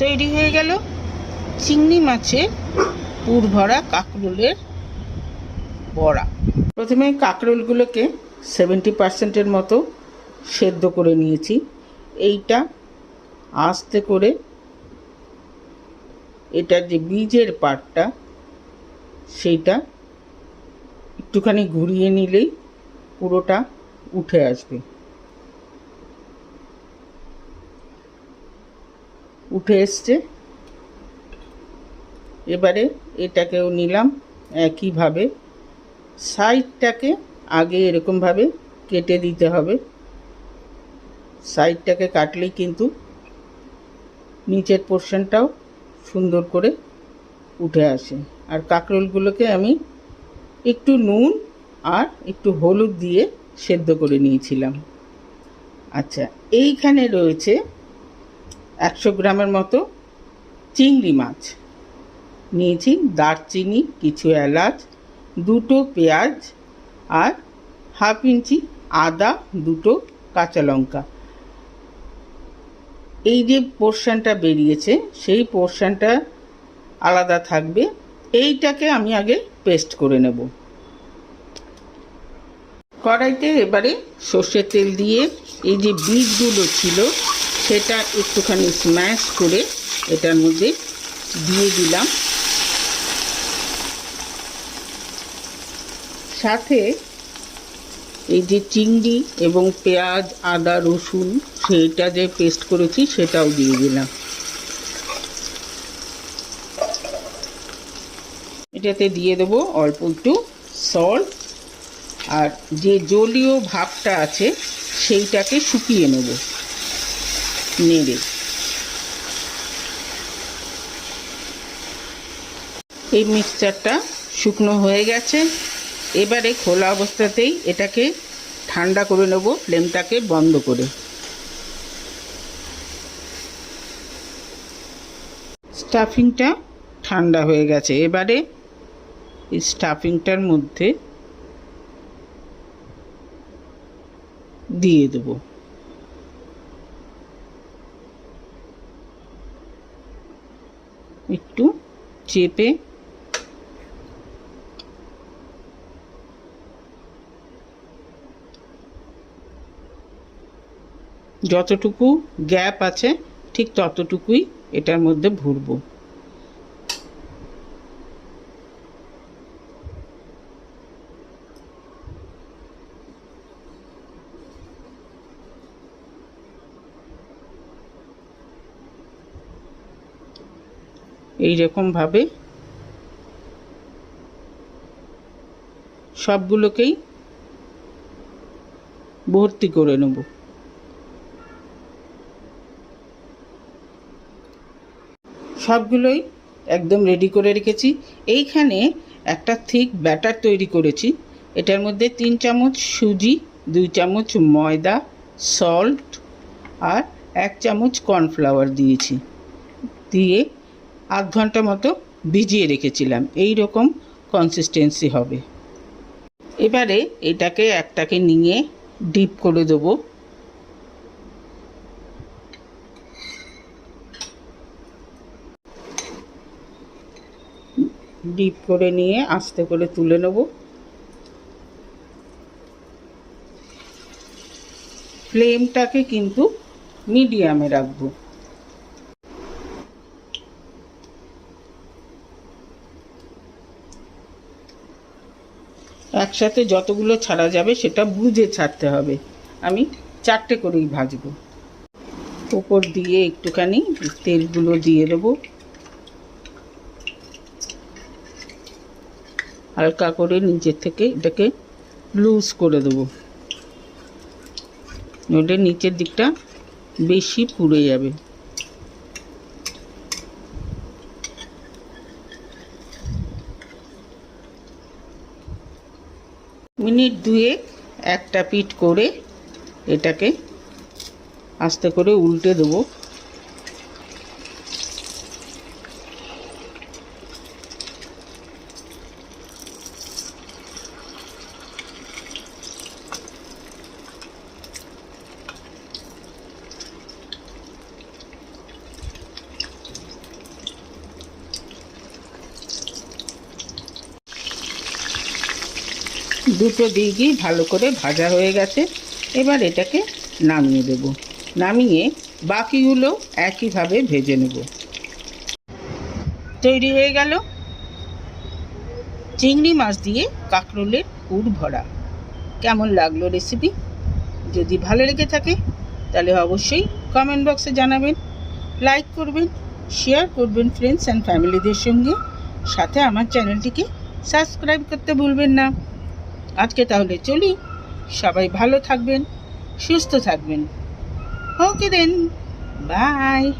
তৈরি হয়ে গেল চিংড়ি মাছের পুর ভরা কাঁকরোলের বড়া। প্রথমে কাঁকরোলগুলোকে সেভেন্টি পার্সেন্টের মতো সেদ্ধ করে নিয়েছি। এইটা আস্তে করে এটার যে বীজের পাটটা, সেইটা একটুখানি ঘুরিয়ে নিলেই পুরোটা উঠে আসবে। উঠে এসছে। এবারে এটাকেও নিলাম একইভাবে। সাইডটাকে আগে এরকমভাবে কেটে দিতে হবে। সাইডটাকে কাটলেই কিন্তু নিচের পোর্শনটাও সুন্দর করে উঠে আসে। আর কাঁকরোলগুলোকে আমি একটু নুন আর একটু হলুদ দিয়ে সেদ্ধ করে নিয়েছিলাম। আচ্ছা এইখানে রয়েছে একশো গ্রামের মতো চিংড়ি মাছ। নিয়েছি দারচিনি, কিছু এলাচ, দুটো পেঁয়াজ আর হাফ ইঞ্চি আদা, দুটো কাঁচা লঙ্কা। এই যে পোর্শনটা বেরিয়েছে, সেই পোর্শনটা আলাদা থাকবে। এইটাকে আমি আগে পেস্ট করে নেব। কড়াইতে এবারে সর্ষের তেল দিয়ে এই যে বীজগুলো ছিল সেটা একটুখানি স্ম্যাশ করে এটার মধ্যে দিয়ে দিলাম। সাথে এই যে চিংড়ি এবং পেঁয়াজ, আদা, রসুন, সেইটা যে পেস্ট করেছি সেটাও দিয়ে দিলাম। এটাতে দিয়ে দেবো অল্প একটু সল্ট আর যে জলীয় ভাবটা আছে সেইটাকে শুকিয়ে নেব। নেড়ে এই মিক্সচারটা শুকনো হয়ে গেছে। এবারে খোলা অবস্থাতেই এটাকে ঠান্ডা করে নেব ফ্লেমটাকে বন্ধ করে। স্টাফিংটা ঠান্ডা হয়ে গেছে। এবারে এই স্টাফিংটার মধ্যে দিয়ে দেবো। একটু চেপে যতটুকু গ্যাপ আছে ঠিক ততটুকুই এটার মধ্যে ভরবো। এই রকমভাবে সবগুলোকেই ভর্তি করে নেব। সবগুলোই একদম রেডি করে রেখেছি। এইখানে একটা থিক ব্যাটার তৈরি করেছি। এটার মধ্যে তিন চামচ সুজি, দুই চামচ ময়দা সল্ট আর এক চামচ কর্নফ্লাওয়ার দিয়েছি। দিয়ে আধ ঘণ্টা মতো ভিজিয়ে রেখেছিলাম। এই রকম কনসিস্টেন্সি হবে। এবারে এটাকে একটাকে নিয়ে ডিপ করে দেবো। ডিপ করে নিয়ে আস্তে করে তুলে নেব। ফ্লেমটাকে কিন্তু মিডিয়ামে রাখব। একসাথে যতগুলো ছাড়া যাবে, সেটা বুঝে ছাড়তে হবে। আমি চারটে করেই ভাজবো। ওপর দিয়ে একটুখানি তেলগুলো দিয়ে দেবো। হালকা করে নিচের থেকে এটাকে লুজ করে দেবো। নইলে নিচের দিকটা বেশি পুড়ে যাবে। মিনিট দুয়েক একটা পিঠ করে এটাকে আস্তে করে উল্টে দেবো। দুটো দিকই ভালো করে ভাজা হয়ে গেছে। এবার এটাকে নামিয়ে দেব। নামিয়ে বাকিগুলো একইভাবে ভেজে নেব। তৈরি হয়ে গেল চিংড়ি মাছ দিয়ে কাঁকরোলের পুর ভরা। কেমন লাগল রেসিপি যদি ভালো লেগে থাকে, তাহলে অবশ্যই কমেন্ট বক্সে জানাবেন। লাইক করবেন শেয়ার করবেন ফ্রেন্ডস অ্যান্ড ফ্যামিলিদের সঙ্গে। সাথে আমার চ্যানেলটিকে সাবস্ক্রাইব করতে ভুলবেন না। আজকে তাহলে চলি। সবাই ভালো থাকবেন সুস্থ থাকবেন। ওকে দেন বাই